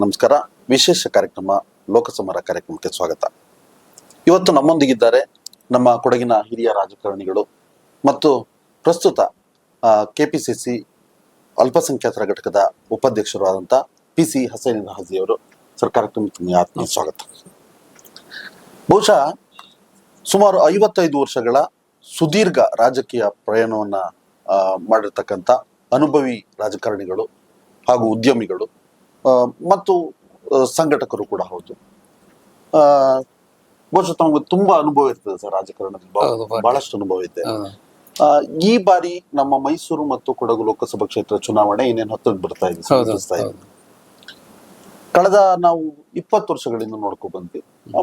ವೀಕ್ಷಕರಿಗೆ ನಮಸ್ಕಾರ. ವಿಶೇಷ ಕಾರ್ಯಕ್ರಮ, ಲೋಕಸಮರ ಕಾರ್ಯಕ್ರಮಕ್ಕೆ ಸ್ವಾಗತ. ಇವತ್ತು ನಮ್ಮೊಂದಿಗಿದ್ದಾರೆ ನಮ್ಮ ಕೊಡಗಿನ ಹಿರಿಯ ರಾಜಕಾರಣಿಗಳು ಮತ್ತು ಪ್ರಸ್ತುತ ಕೆಪಿಸಿಸಿ ಅಲ್ಪಸಂಖ್ಯಾತರ ಘಟಕದ ಉಪಾಧ್ಯಕ್ಷರು ಆದಂತ ಪಿ ಸಿ ಹಸೈನ್ ಅವರು ಸರ್ ಕಾರ್ಯಕ್ರಮಕ್ಕೆ ಆತ್ಮೀಯ ಸ್ವಾಗತ. ಬಹುಶಃ ಸುಮಾರು ಐವತ್ತೈದು ವರ್ಷಗಳ ಸುದೀರ್ಘ ರಾಜಕೀಯ ಪ್ರಯಾಣವನ್ನ ಮಾಡಿರ್ತಕ್ಕಂಥ ಅನುಭವಿ ರಾಜಕಾರಣಿಗಳು ಹಾಗೂ ಉದ್ಯಮಿಗಳು ಮತ್ತು ಸಂಘಟಕರು ಕೂಡ ಹೌದು ಆ, ಬಹುಶಃ ತಮಗೆ ತುಂಬಾ ಅನುಭವ ಇರ್ತದೆ ಸರ್ ರಾಜಕಾರಣದಲ್ಲಿ. ಬಹಳಷ್ಟು ಅನುಭವ ಇದೆ ಆ, ಈ ಬಾರಿ ನಮ್ಮ ಮೈಸೂರು ಮತ್ತು ಕೊಡಗು ಲೋಕಸಭಾ ಕ್ಷೇತ್ರ ಚುನಾವಣೆ ಇನ್ನೇನು ಹತ್ತಿರ ಬರ್ತಾ ಇದೆ. ಕಳೆದ ನಾವು ಇಪ್ಪತ್ತು ವರ್ಷಗಳಿಂದ ನೋಡ್ಕೊ ಬಂದ್ವಿ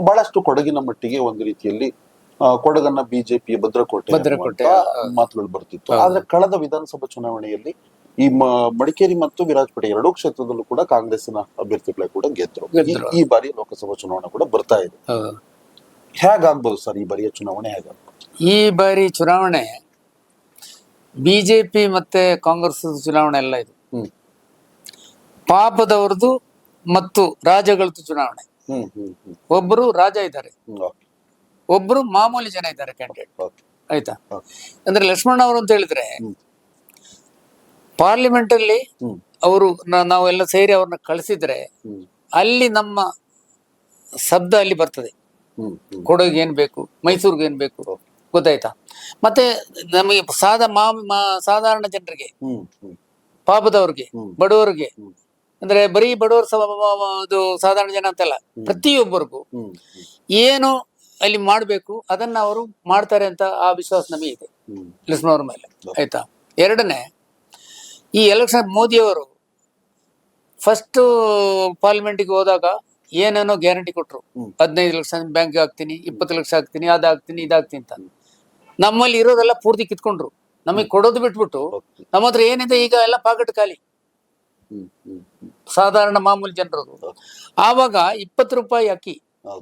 ಬಹಳಷ್ಟು ಕೊಡಗಿನ ಮಟ್ಟಿಗೆ ಒಂದು ರೀತಿಯಲ್ಲಿ ಕೊಡಗನ್ನ ಬಿಜೆಪಿ ಭದ್ರಕೋಟೆ. ಮಾತುಗಳು ಬರ್ತಿತ್ತು. ಆದ್ರೆ ಕಳೆದ ವಿಧಾನಸಭಾ ಚುನಾವಣೆಯಲ್ಲಿ ಈ ಮಡಿಕೇರಿ ಮತ್ತು ವಿರಾಜಪೇಟೆ ಎರಡೂ ಕ್ಷೇತ್ರದಲ್ಲೂ ಕೂಡ ಕಾಂಗ್ರೆಸ್ನ ಅಭ್ಯರ್ಥಿಗಳೇ ಕೂಡ ಗೆದ್ರು. ಈ- ಬಾರಿ ಲೋಕಸಭಾ ಚುನಾವಣೆ ಕೂಡ ಬರ್ತಾ ಇದೆ. ಹೇಗಾಗ್ಬೋದು ಸರ್ ಈ ಬಾರಿಯ ಚುನಾವಣೆ ಹೇಗಾಗ್ಬೋದು? ಈ ಬಾರಿ ಚುನಾವಣೆ ಬಿಜೆಪಿ ಮತ್ತೆ ಕಾಂಗ್ರೆಸ್ ಚುನಾವಣೆ ಎಲ್ಲ ಇದು. ಹ್ಮ್. ಪಾಪದವ್ರದ್ದು ಮತ್ತು ರಾಜಗಳದ್ದು ಚುನಾವಣೆ. ಹ್ಮ್ ಹ್ಮ್ ಹ್ಮ್. ಒಬ್ಬರು ರಾಜ ಇದ್ದಾರೆ. ಒಬ್ರು ಮಾಮೂಲಿ ಜನ ಇದ್ದಾರೆ ಕ್ಯಾಂಡಿಡೇಟ್ ಓಕೆ ಆಯ್ತಾ? ಅಂದ್ರೆ ಲಕ್ಷ್ಮಣ್ ಅವರು ಅಂತ ಹೇಳಿದ್ರೆ ಪಾರ್ಲಿಮೆಂಟ್ ಅಲ್ಲಿ ಅವರು ನಾವೆಲ್ಲ ಸೇರಿ ಅವ್ರನ್ನ ಕಳಿಸಿದ್ರೆ ಅಲ್ಲಿ ನಮ್ಮ ಶಬ್ದ ಅಲ್ಲಿ ಬರ್ತದೆ. ಕೊಡಗಿಗೆ ಏನ್ ಬೇಕು ಮೈಸೂರಿಗೆ ಏನ್ ಬೇಕು. ಗೊತ್ತಾಯ್ತಾ? ಮತ್ತೆ ನಮಗೆ ಸಾದ ಮಾ ಸಾಧಾರಣ ಜನರಿಗೆ ಪಾಪದವ್ರಿಗೆ. ಬಡವರಿಗೆ ಅಂದ್ರೆ ಬರೀ ಬಡವರ ಅದು ಸಾಧಾರಣ ಜನ ಅಂತಲ್ಲ ಪ್ರತಿಯೊಬ್ಬರಿಗೂ ಏನು ಅಲ್ಲಿ ಮಾಡ್ಬೇಕು ಅದನ್ನ ಅವರು ಮಾಡ್ತಾರೆ ಅಂತ ಆ ವಿಶ್ವಾಸ ನಮಗೆ ಇದೆ ಲಿಸ್ನವ್ರ ಮೇಲೆ ಆಯ್ತಾ? ಎರಡನೇ ಈ ಎಲೆಕ್ಷನ್ ಮೋದಿಯವರು ಫಸ್ಟ್ ಪಾರ್ಲಿಮೆಂಟ್ಗೆ ಹೋದಾಗ ಏನೇನೋ ಗ್ಯಾರಂಟಿ ಕೊಟ್ರು. ಹ್ಮ್. ಹದಿನೈದು ಲಕ್ಷ ಬ್ಯಾಂಕ್ ಹಾಕ್ತೀನಿ ಇಪ್ಪತ್ತು ಲಕ್ಷ ಹಾಕ್ತೀನಿ ಅದಾಗ್ತೀನಿ ಇದಾಗ್ತೀನಿ ಅಂತ. ನಮ್ಮಲ್ಲಿ ಇರೋದೆಲ್ಲ ಪೂರ್ತಿ ಕಿತ್ಕೊಂಡ್ರು. ನಮಗೆ ಕೊಡೋದು ಬಿಟ್ಬಿಟ್ಟು ನಮ್ಮ ಹತ್ರ ಏನಿದೆ ಈಗ ಎಲ್ಲ ಪಾಕೆಟ್ ಖಾಲಿ. ಸಾಧಾರಣ ಮಾಮೂಲಿ ಜನರದು. ಆವಾಗ ಇಪ್ಪತ್ತು ರೂಪಾಯಿ ಅಕ್ಕಿ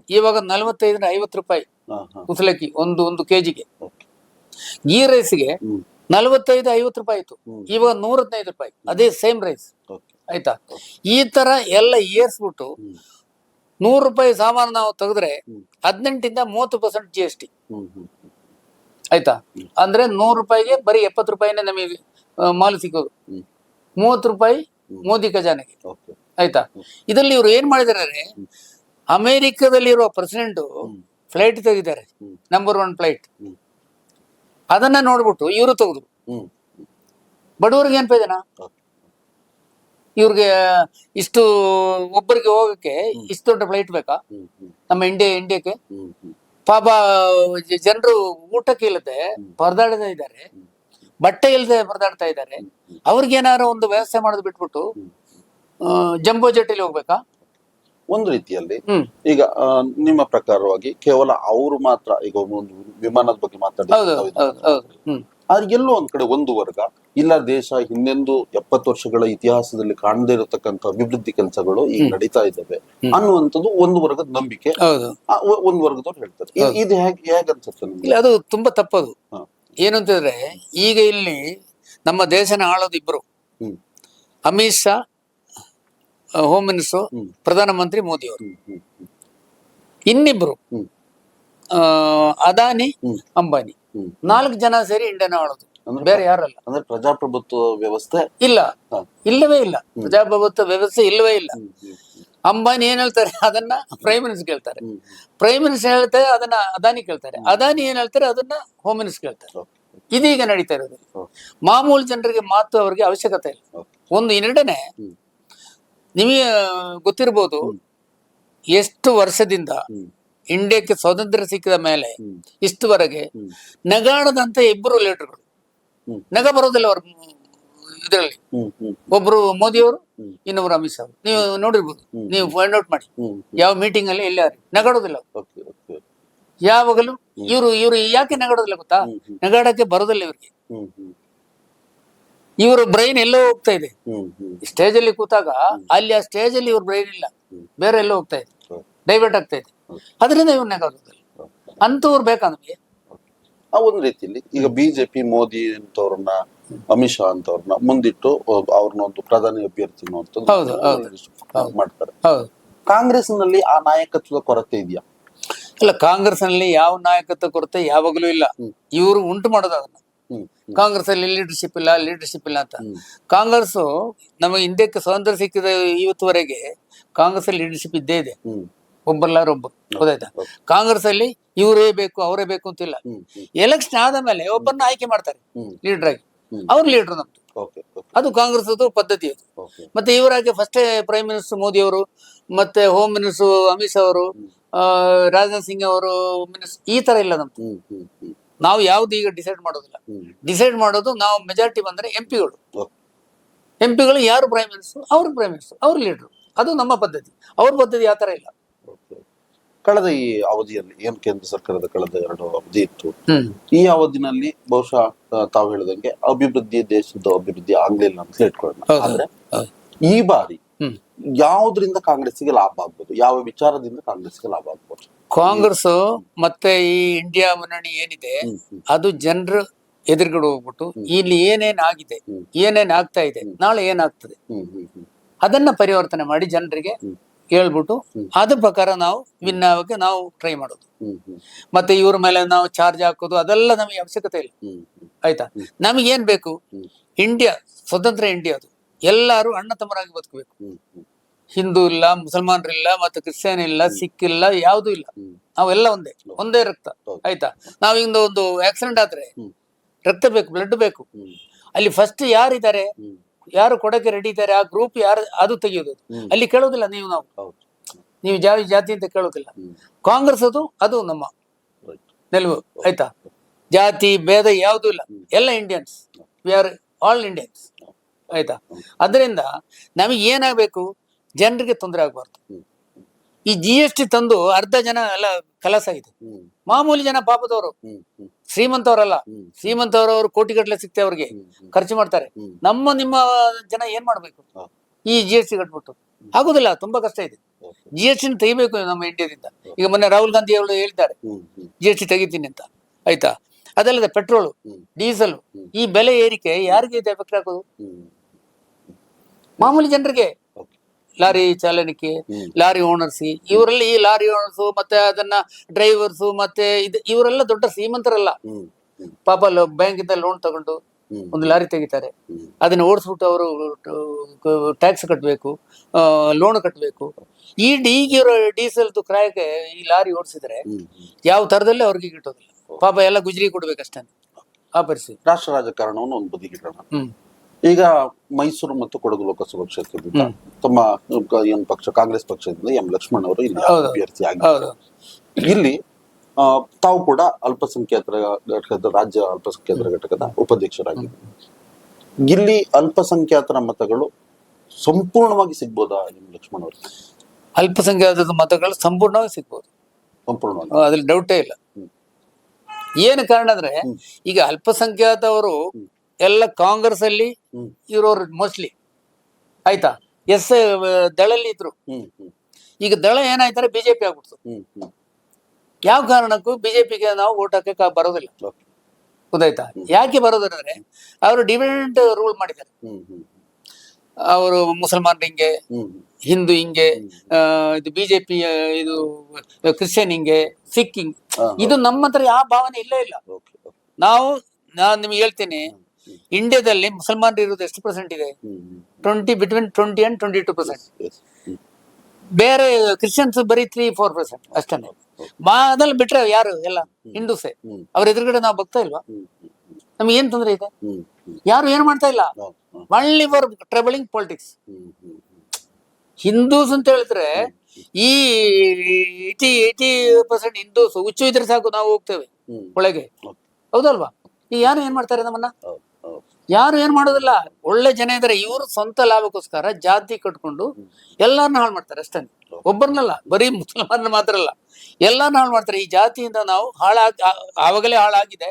ಇವಾಗ ನಲವತ್ತೈದರಿಂದ ಐವತ್ತು ರೂಪಾಯಿ ಕುಸಲಕ್ಕಿ ಒಂದು ಒಂದು ಕೆಜಿಗೆ. ಗೀ ರೈಸ್ಗೆ ನಲವತ್ತೈದು ಐವತ್ತು ರೂಪಾಯಿ ಆಯ್ತು. ಇವಾಗ ನೂರ ಹದಿನೈದು ರೂಪಾಯಿ ಅದೇ ಸೇಮ್ ರೈಸ್ ಆಯ್ತಾ? ಈ ತರ ಎಲ್ಲ ಏರ್ಸ್ಬಿಟ್ಟು ನೂರ ರೂಪಾಯಿ ಸಾಮಾನು ನಾವು ತೆಗೆದ್ರೆ. ಹದಿನೆಂಟಿಂದ ಮೂವತ್ತು ಪರ್ಸೆಂಟ್ ಜಿ ಎಸ್ ಟಿ ಆಯ್ತಾ? ಅಂದ್ರೆ ನೂರು ರೂಪಾಯಿಗೆ ಬರೀ ಎಪ್ಪತ್ತು ರೂಪಾಯಿನೇ ನಮಗೆ ಮಾಲು ಸಿಗೋದು. ಮೂವತ್ತು ರೂಪಾಯಿ ಮೋದಿ ಖಜಾನೆಗೆ. ಆಯ್ತಾ? ಇದರಲ್ಲಿ ಇವ್ರು ಏನ್ ಮಾಡಿದಾರೆ? ಅಮೆರಿಕದಲ್ಲಿರುವ ಪ್ರೆಸಿಡೆಂಟ್ ಫ್ಲೈಟ್ ತೆಗಿದ್ದಾರೆ ನಂಬರ್ ಒನ್ ಫ್ಲೈಟ್. ಅದನ್ನ ನೋಡ್ಬಿಟ್ಟು ಇವರು ತೆಗೆದ್ರು. ಬಡವರಿಗೆ ಏನ್ ಪ್ರಯೋಜನ? ಇವ್ರಿಗೆ ಇಷ್ಟು ಒಬ್ಬರಿಗೆ ಹೋಗಕ್ಕೆ ಇಷ್ಟು ದೊಡ್ಡ ಫ್ಲೈಟ್ ಬೇಕಾ? ನಮ್ಮ ಇಂಡಿಯಾ ಇಂಡಿಯಾಕ್ಕೆ ಪಾಪ ಜನರು ಊಟಕ್ಕೆ ಇಲ್ಲದೆ ಪರದಾಡ್ತಾ ಇದ್ದಾರೆ. ಬಟ್ಟೆ ಇಲ್ಲದೆ ಪರದಾಡ್ತಾ ಇದ್ದಾರೆ. ಅವ್ರಿಗೇನಾದ್ರು ಒಂದು ವ್ಯವಸ್ಥೆ ಮಾಡೋದು ಬಿಟ್ಬಿಟ್ಟು ಜಂಬೋ ಜೆಟ್ಟಲ್ಲಿ ಹೋಗ್ಬೇಕಾ? ಒಂದು ರೀತಿಯಲ್ಲಿ ಈಗ ನಿಮ್ಮ ಪ್ರಕಾರವಾಗಿ ಕೇವಲ ಅವರು ಮಾತ್ರ ಈಗ ಒಂದು ವಿಮಾನದ ಬಗ್ಗೆ ಮಾತಾಡಿ ಆದ್ರೆ ಎಲ್ಲೋ ಒಂದ್ ಕಡೆ ಒಂದು ವರ್ಗ ಇಲ್ಲ ದೇಶ ಹಿಂದೆಂದು ಎಪ್ಪತ್ತು ವರ್ಷಗಳ ಇತಿಹಾಸದಲ್ಲಿ ಕಾಣದೇ ಇರತಕ್ಕಂತ ಅಭಿವೃದ್ಧಿ ಕೆಲಸಗಳು ಈಗ ನಡೀತಾ ಇದ್ದಾವೆ ಅನ್ನುವಂಥದ್ದು ಒಂದು ವರ್ಗದ ನಂಬಿಕೆ. ಒಂದು ವರ್ಗದವ್ರು ಹೇಳ್ತಾರೆ. ಇದು ಹೇಗೆ ಹೇಗೆ ಅನ್ಸುತ್ತೆ ಅದು ತುಂಬಾ ತಪ್ಪದು. ಏನಂತಂದ್ರೆ ಈಗ ಇಲ್ಲಿ ನಮ್ಮ ದೇಶನ ಆಳೋದು ಇಬ್ರು. ಹ್ಮ್. ಅಮಿತ್ ಶಾ ಹೋಮ್. ಮಿನಿಸ್ಟರ್ ಪ್ರಧಾನಮಂತ್ರಿ ಮೋದಿ ಅವರು ಇನ್ನಿಬ್ರು. ಅದಾನಿ ಅಂಬಾನಿ. ನಾಲ್ಕು ಜನ ಸೇರಿ ಇಂಡಿಯಾನ ಆಳೋದು. ಬೇರೆ ಯಾರಲ್ಲ. ಅಂದ್ರೆ ಪ್ರಜಾಪ್ರಭುತ್ವ ವ್ಯವಸ್ಥೆ? ಇಲ್ಲ. ಇಲ್ಲವೇ ಇಲ್ಲ. ಪ್ರಜಾಪ್ರಭುತ್ವ ವ್ಯವಸ್ಥೆ ಇಲ್ಲವೇ ಇಲ್ಲ. ಅಂಬಾನಿ ಏನ್ ಹೇಳ್ತಾರೆ? ಅದನ್ನ ಪ್ರೈಮ್ ಮಿನಿಸ್ಟರ್ ಕೇಳ್ತಾರೆ. ಪ್ರೈಮ್ ಮಿನಿಸ್ಟರ್ ಹೇಳ್ತಾರೆ ಅದನ್ನ ಅದಾನಿ ಕೇಳ್ತಾರೆ. ಅದಾನಿ ಏನ್ ಹೇಳ್ತಾರೆ? ಅದನ್ನ ಹೋಮ್ ಮಿನಿಸ್ಟರ್ ಕೇಳ್ತಾರೆ. ಇದೀಗ ನಡೀತಾ ಇರೋದು. ಮಾಮೂಲು ಜನರಿಗೆ ಮಾತು ಅವರಿಗೆ ಅವಶ್ಯಕತೆ ಇಲ್ಲ. ಒಂದು ಎರಡನೇ ನಿಮಗೆ ಗೊತ್ತಿರ್ಬೋದು ಎಷ್ಟು ವರ್ಷದಿಂದ ಇಂಡಿಯಾಕ್ಕೆ ಸ್ವಾತಂತ್ರ್ಯ ಸಿಕ್ಕಿದ ಮೇಲೆ ಇಷ್ಟುವರೆಗೆ ಹ್ಮ್. ನಗಾಡದಂತ ಇಬ್ಬರು ಲೀಡರ್ಗಳು. ನಗ ಬರೋದಿಲ್ಲ ಅವ್ರ ಇದರಲ್ಲಿ. ಒಬ್ರು ಮೋದಿಯವರು. ಇನ್ನೊಬ್ರು ಅಮಿತ್ ಶಾ ನೀವು ನೋಡಿರ್ಬೋದು. ನೀವು ಫೈಂಡ್ ಔಟ್ ಮಾಡಿ. ಯಾವ ಮೀಟಿಂಗ್ ಅಲ್ಲಿ ಎಲ್ಲ ನಗಾಡೋದಿಲ್ಲ ಓಕೆ ಓಕೆ ಯಾವಾಗಲೂ ಇವರು ಇವರು ಯಾಕೆ ನಗಾಡೋದಿಲ್ಲ ಗೊತ್ತಾ? ನಗಾಡಕ್ಕೆ ಬರೋದಿಲ್ಲ ಇವ್ರಿಗೆ. ಇವರು ಬ್ರೈನ್ ಎಲ್ಲೋ ಹೋಗ್ತಾ ಇದೆ. ಸ್ಟೇಜ್ ಅಲ್ಲಿ ಕೂತಾಗ ಅಲ್ಲಿ ಆ ಸ್ಟೇಜ್ ಅಲ್ಲಿ ಇವ್ರ ಬ್ರೈನ್ ಇಲ್ಲ. ಬೇರೆ ಎಲ್ಲೋ ಹೋಗ್ತಾ ಇದೆ. ಡೈವರ್ಟ್ ಆಗ್ತಾ ಇದೆ. ಅದರಿಂದ ಇವ್ರ ನಗಾಡೋದಿಲ್ಲ ಓಕೆ ಅಂತವ್ರು ಬೇಕಾ ನಮಗೆ? ಆ ಒಂದು ರೀತಿಯಲ್ಲಿ ಈಗ ಬಿಜೆಪಿ ಮೋದಿ ಅಂತವ್ರನ್ನ ಅಮಿತ್ ಶಾ ಅಂತವ್ರನ್ನ ಮುಂದಿಟ್ಟು ಅವ್ರನ್ನ ಒಂದು ಪ್ರಧಾನಿ ಅಭ್ಯರ್ಥಿ. ಮಾಡ್ತಾರೆ. ಹೌದು. ಕಾಂಗ್ರೆಸ್ನಲ್ಲಿ ಆ ನಾಯಕತ್ವದ ಕೊರತೆ ಇದೆಯಾ? ಇಲ್ಲ ಕಾಂಗ್ರೆಸ್ನಲ್ಲಿ ಯಾವ ನಾಯಕತ್ವ ಕೊರತೆ ಯಾವಾಗಲೂ ಇಲ್ಲ. ಇವರು ಉಂಟು ಮಾಡೋದು ಅದನ್ನ. ಕಾಂಗ್ರೆಸ್ ಅಲ್ಲಿ ಲೀಡರ್ಶಿಪ್ ಇಲ್ಲ ಲೀಡರ್ಶಿಪ್ ಇಲ್ಲ ಅಂತ. ಕಾಂಗ್ರೆಸ್ ನಮಗೆ ಇಂಡಿಯಾಕ್ಕೆ ಸ್ವಾತಂತ್ರ್ಯ ಸಿಕ್ಕಿದ ಇವತ್ತುವರೆಗೆ ಕಾಂಗ್ರೆಸ್ ಅಲ್ಲಿ ಲೀಡರ್ಶಿಪ್ ಇದ್ದೇ ಇದೆ. ಹ್ಮ್. ಒಬ್ಬ ಒಬ್ಬರು ಗೊತ್ತಾಯ್ತಾ Okay. ಕಾಂಗ್ರೆಸ್ ಅಲ್ಲಿ ಇವರೇ ಬೇಕು ಅವರೇ ಬೇಕು ಅಂತಿಲ್ಲ ಎಲೆಕ್ಷನ್ ಆದ ಮೇಲೆ ಒಬ್ಬರನ್ನ ಆಯ್ಕೆ ಮಾಡ್ತಾರೆ ಲೀಡರ್ ಆಗಿ. ಅವ್ರ ಲೀಡರ್ ನಮ್ದು. ಅದು ಕಾಂಗ್ರೆಸ್ ಪದ್ಧತಿ ಅದು. ಮತ್ತೆ ಇವರಾಗಿ ಫಸ್ಟ್ ಪ್ರೈಮ್ ಮಿನಿಸ್ಟರ್ ಮೋದಿ ಅವರು ಮತ್ತೆ ಹೋಮ್ ಮಿನಿಸ್ಟರ್ ಅಮಿತ್ ಶಾ ಅವರು ರಾಜನಾಥ್ ಸಿಂಗ್ ಅವರು ಮಿನಿಸ್ಟರ್ ಈ ತರ ಇಲ್ಲ ನಮ್ದು. ನಾವು ಯಾವ್ದು ಈಗ ಡಿಸೈಡ್ ಮಾಡೋದಿಲ್ಲ. ಡಿಸೈಡ್ ಮಾಡೋದು ನಾವು ಮೆಜಾರಿಟಿ ಬಂದ್ರೆ ಎಂ ಪಿಗಳು ಎಂ ಪಿಗಳು ಯಾರು ಪ್ರೈಮ್ ಮಿನಿಸ್ಟರ್ ಅವ್ರ ಪ್ರೈಮ್ ಮಿನಿಸ್ಟರ್ ಅವ್ರ ಲೀಡರ್ ಅದು ನಮ್ಮ ಪದ್ಧತಿ. ಅವ್ರ ಪದ್ಧತಿ ಯಾವ ತರ ಇಲ್ಲ. ಕಳೆದ ಈ ಅವಧಿಯಲ್ಲಿ ಏನ್ ಕೇಂದ್ರ ಸರ್ಕಾರದ ಕಳೆದ ಎರಡು ಅವಧಿ ಇತ್ತು? ಈ ಅವಧಿನಲ್ಲಿ ಬಹುಶಃ ತಾವು ಹೇಳಿದಂಗೆ ಅಭಿವೃದ್ಧಿ ದೇಶದ ಅಭಿವೃದ್ಧಿ ಆಗ್ಲಿಲ್ಲ ಅಂತ ಹೇಳ್ಕೊಳ್ಳೋಣ. ಆದ್ರೆ ಈ ಬಾರಿ ಯಾವುದರಿಂದ ಕಾಂಗ್ರೆಸ್ಗೆ ಲಾಭ ಆಗ್ಬೋದು? ಯಾವ ವಿಚಾರದಿಂದ ಕಾಂಗ್ರೆಸ್ಗೆ ಲಾಭ ಆಗ್ಬೋದು? ಕಾಂಗ್ರೆಸ್ ಮತ್ತೆ ಈ ಇಂಡಿಯಾ ಮುನ್ನಣಿ ಏನಿದೆ ಅದು ಜನರು ಎದುರುಗಡೆ ಹೋಗ್ಬಿಟ್ಟು ಇಲ್ಲಿ ಏನೇನ್ ಆಗಿದೆ. ಏನೇನ್ ಆಗ್ತಾ ಇದೆ ನಾಳೆ ಏನಾಗ್ತದೆ? ಅದನ್ನ ಪರಿವರ್ತನೆ ಮಾಡಿ ಜನರಿಗೆ. ಹೇಳ್ಬಿಟ್ಟು. ಅದ್ರ ಪ್ರಕಾರ ನಾವು ವಿನ್ ಆಗೋಕೆ ನಾವು ಟ್ರೈ ಮಾಡೋದು. ಮತ್ತೆ ಇವ್ರ ಮೇಲೆ ನಾವು ಚಾರ್ಜ್ ಹಾಕೋದು ಅದೆಲ್ಲ ನಮಗೆ ಅವಶ್ಯಕತೆ ಇಲ್ಲ. ಆಯ್ತಾ? ನಮಗೇನ್ ಏನ್ ಬೇಕು? ಇಂಡಿಯಾ ಸ್ವತಂತ್ರ ಇಂಡಿಯಾ ಅದು. ಎಲ್ಲಾರು ಅಣ್ಣ ತಮ್ಮರಾಗಿ ಬದುಕಬೇಕು. ಹಿಂದೂ ಇಲ್ಲ ಮುಸಲ್ಮಾನರಿಲ್ಲ ಮತ್ತೆ ಕ್ರಿಶ್ಚಿಯನ್ ಇಲ್ಲ ಸಿಖ್ ಇಲ್ಲ ಯಾವ್ದು ಇಲ್ಲ. ನಾವೆಲ್ಲ ಒಂದೇ ಒಂದೇ ರಕ್ತ. ಆಯ್ತಾ? ನಾವಿಂದ ಒಂದು ಆಕ್ಸಿಡೆಂಟ್ ಆದ್ರೆ ರಕ್ತ ಬೇಕು ಬ್ಲಡ್ ಬೇಕು. ಅಲ್ಲಿ ಫಸ್ಟ್ ಯಾರಿದ್ದಾರೆ? ಯಾರು ಕೊಡಕ್ಕೆ ರೆಡಿ ಇದ್ದಾರೆ? ಆ ಗ್ರೂಪ್ ಯಾರು ಅದು ತೆಗೆಯೋದು. ಅಲ್ಲಿ ಕೇಳೋದಿಲ್ಲ ನೀವು ನಾವು. ನೀವು ಜಾತಿ ಜಾತಿ ಅಂತ ಕೇಳೋದಿಲ್ಲ. ಕಾಂಗ್ರೆಸ್ ಅದು ಅದು ನಮ್ಮ ನಿಲುವು ಆಯ್ತಾ? ಜಾತಿ ಭೇದ ಯಾವುದೂ ಇಲ್ಲ. ಎಲ್ಲ Indians we are all Indians ಆಯ್ತಾ? ಅದರಿಂದ ನಮಗೆ ಏನಾಗಬೇಕು? ಜನರಿಗೆ ತೊಂದರೆ ಆಗಬಾರ್ದು. ಈ ಜಿ ಎಸ್ ಟಿ ತಂದು ಅರ್ಧ ಜನ ಎಲ್ಲ ಕಲಸ ಇದೆ ಮಾಮೂಲಿ ಜನ ಪಾಪದವರು. ಶ್ರೀಮಂತವರಲ್ಲ. ಶ್ರೀಮಂತವರು ಶ್ರೀಮಂತವರವರು ಕೋಟಿಗಟ್ಟಲೆ ಸಿಗ್ತೆ ಅವ್ರಿಗೆ. ಖರ್ಚು ಮಾಡ್ತಾರೆ. ನಮ್ಮ ನಿಮ್ಮ ಜನ ಏನ್ ಮಾಡ್ಬೇಕು? ಈ ಜಿ ಎಸ್ ಟಿ ಕಟ್ಬಿಟ್ಟು. ಆಗುದಿಲ್ಲ ತುಂಬಾ ಕಷ್ಟ ಇದೆ. ಜಿ ಎಸ್ ಟಿ ತೆಗಿಬೇಕು ನಮ್ಮ ಇಂಡಿಯಾದಿಂದ ಈಗ ಮೊನ್ನೆ ರಾಹುಲ್ ಗಾಂಧಿ ಅವರು ಹ್ಮ್ ಜಿ ಎಸ್ ಟಿ ತೆಗಿತೀನಿ ಅಂತ. ಆಯ್ತಾ? ಅದಲ್ಲದೆ ಪೆಟ್ರೋಲ್ ಡೀಸೆಲ್ ಈ ಬೆಲೆ ಏರಿಕೆ ಯಾರಿಗೆ ಇದೆ ಎಫೆಕ್ಟ್ ಆಗೋದು ಮಾಮೂಲಿ ಜನರಿಗೆ. ಲಾರಿ ಚಾಲನಿಕೆ ಲಾರಿ ಓನರ್ಸ್ ಇವರೆಲ್ಲ ಈ ಲಾರಿ ಓನರ್ಸ್ ಮತ್ತೆ ಅದನ್ನ ಡ್ರೈವರ್ಸ್ ಮತ್ತೆ ಇದು ಇವರೆಲ್ಲ ದೊಡ್ಡ ಶ್ರೀಮಂತರಲ್ಲ ಪಾಪ ಬ್ಯಾಂಕ್ ಇಂದ ಲೋನ್ ತಗೊಂಡು ಒಂದು ಲಾರಿ ತೆಗಿತಾರೆ. ಅದನ್ನ ಓಡಿಸ್ಬಿಟ್ಟು ಅವರು ಟ್ಯಾಕ್ಸ್ ಕಟ್ಟಬೇಕು ಲೋನ್ ಕಟ್ಟಬೇಕು ಈ ಈಗಿರೋ ಡೀಸೆಲ್ ಕ್ರಾಯಕ್ಕೆ ಈ ಲಾರಿ ಓಡಿಸಿದ್ರೆ ಯಾವ ತರದಲ್ಲಿ ಅವ್ರಿಗೆ ಗಿಟ್ಟೋದಿಲ್ಲ ಪಾಪ ಎಲ್ಲ ಗುಜರಿ ಕೊಡ್ಬೇಕಷ್ಟೇ. ಆ ಪರಿಸ್ಥಿತಿ. ರಾಷ್ಟ್ರ ರಾಜಕಾರಣವನ್ನು ಒಂದು ಬದಿಗಿಡೋಣ ಹ್ಮ್. ಈಗ ಮೈಸೂರು ಮತ್ತು ಕೊಡಗು ಲೋಕಸಭಾ ಕ್ಷೇತ್ರದಿಂದ ತಮ್ಮ ಏನ್ ಪಕ್ಷ ಕಾಂಗ್ರೆಸ್ ಪಕ್ಷದಿಂದ ಎಂ ಲಕ್ಷ್ಮಣ್ ಅವರು ಇಲ್ಲಿ. ಅಭ್ಯರ್ಥಿ ಆಗಿ ಇಲ್ಲಿ ತಾವು ಕೂಡ ಅಲ್ಪಸಂಖ್ಯಾತರ ಘಟಕದ ರಾಜ್ಯ ಅಲ್ಪಸಂಖ್ಯಾತರ ಘಟಕದ ಉಪಾಧ್ಯಕ್ಷರಾಗಿದ್ದಾರೆ. ಇಲ್ಲಿ ಅಲ್ಪಸಂಖ್ಯಾತರ ಮತಗಳು ಸಂಪೂರ್ಣವಾಗಿ ಸಿಗ್ಬೋದಾ ಎಂ ಲಕ್ಷ್ಮಣ್ ಅವರು? ಅಲ್ಪಸಂಖ್ಯಾತದ ಮತಗಳು ಸಂಪೂರ್ಣವಾಗಿ ಸಿಗ್ಬೋದು. ಸಂಪೂರ್ಣವಾಗಿ. ಅದ್ರಲ್ಲಿ ಡೌಟೇ ಇಲ್ಲ. ಏನು ಕಾರಣ ಅಂದ್ರೆ. ಈಗ ಅಲ್ಪಸಂಖ್ಯಾತವರು ಎಲ್ಲ ಕಾಂಗ್ರೆಸ್ ಅಲ್ಲಿ ಇರೋರು ಮೋಸ್ಟ್ಲಿ ಆಯ್ತಾ? ಎಸ್ ದಳಲ್ಲಿ ಇದ್ರು. ಈಗ ದಳ ಏನಾಯ್ತಾರೆ ಬಿಜೆಪಿ ಆಗ್ಬಿಡ್ತು. ಯಾವ ಕಾರಣಕ್ಕೂ ಬಿಜೆಪಿಗೆ ನಾವು ಓಟ್ ಹಾಕಕ್ಕೆ ಬರೋದಿಲ್ಲ. ಗೊತ್ತಾಯ್ತಾ? ಯಾಕೆ ಬರೋದಂದ್ರೆ ಅವರು ಡಿವಿಡೆಂಟ್ ರೂಲ್ ಮಾಡಿದ್ದಾರೆ. ಅವರು ಮುಸಲ್ಮಾನ್ ಹಿಂಗೆ ಹಿಂದೂ ಹಿಂಗೆ ಇದು ಬಿಜೆಪಿ ಇದು ಕ್ರಿಶ್ಚಿಯನ್ ಹಿಂಗೆ ಸಿಕ್ಕಿಂಗ್. ಹಿಂಗೆ ಇದು ನಮ್ಮ ಹತ್ರ ಯಾವ ಭಾವನೆ ಇಲ್ಲೇ ಇಲ್ಲ. ನಾವು ನಾನು ನಿಮ್ಗೆ ಹೇಳ್ತೀನಿ. ಇಂಡಿಯಾದಲ್ಲಿ ಮುಸಲ್ಮಾನರು ಇರೋದು ಎಷ್ಟು ಪರ್ಸೆಂಟ್ ಇದೆ? Twenty between twenty and twenty two percent ಬೇರೆ ಕ್ರಿಶ್ಚಿಯನ್ಸ್ ಬರೀ ತ್ರೀ ಫೋರ್ ಪರ್ಸೆಂಟ್ ಅಷ್ಟೇ. ಅದ್ರಲ್ಲಿ ಬಿಟ್ರೆ ಯಾರು ಎಲ್ಲ ಹಿಂದೂಸೆ. ಅವ್ರ ಎದುರುಗಡೆ ನಾವು ಭಕ್ತ ಇಲ್ವಾ? ನಮ್ಗೆ ಏನ್ ತೊಂದರೆ ಇದೆ? ಯಾರು ಏನ್ ಮಾಡ್ತಾ ಇಲ್ಲ. Only for travelling politics Hindus ಅಂತ ಹೇಳಿದ್ರೆ ಈ ಏಟಿ ಏಟಿ ಪರ್ಸೆಂಟ್ ಹಿಂದೂಸ್ ಹುಚ್ಚು ಇದ್ರೆ ಸಾಕು ನಾವು ಹೋಗ್ತೇವೆ ಒಳಗೆ. ಹೌದಲ್ವಾ? ಈ ಯಾರು ಏನ್ ಮಾಡ್ತಾರೆ ನಮ್ಮನ್ನ. ಯಾರು ಏನ್ ಮಾಡೋದಿಲ್ಲ ಒಳ್ಳೆ ಜನ ಇದ್ರೆ ಇವರು ಸ್ವಂತ ಲಾಭಕ್ಕೋಸ್ಕರ ಜಾತಿ ಕಟ್ಕೊಂಡು ಎಲ್ಲಾರನ್ನ ಹಾಳು ಮಾಡ್ತಾರೆ ಅಷ್ಟೇ. ಒಬ್ಬರನ್ನಲ್ಲ ಬರೀ ಮುಸಲ್ಮಾನ ಮಾತ್ರ ಅಲ್ಲ. ಎಲ್ಲಾರನ್ನ ಹಾಳು ಮಾಡ್ತಾರೆ. ಈ ಜಾತಿಯಿಂದ ನಾವು ಹಾಳಾಗ್ ಆವಾಗಲೇ ಹಾಳಾಗಿದೆ.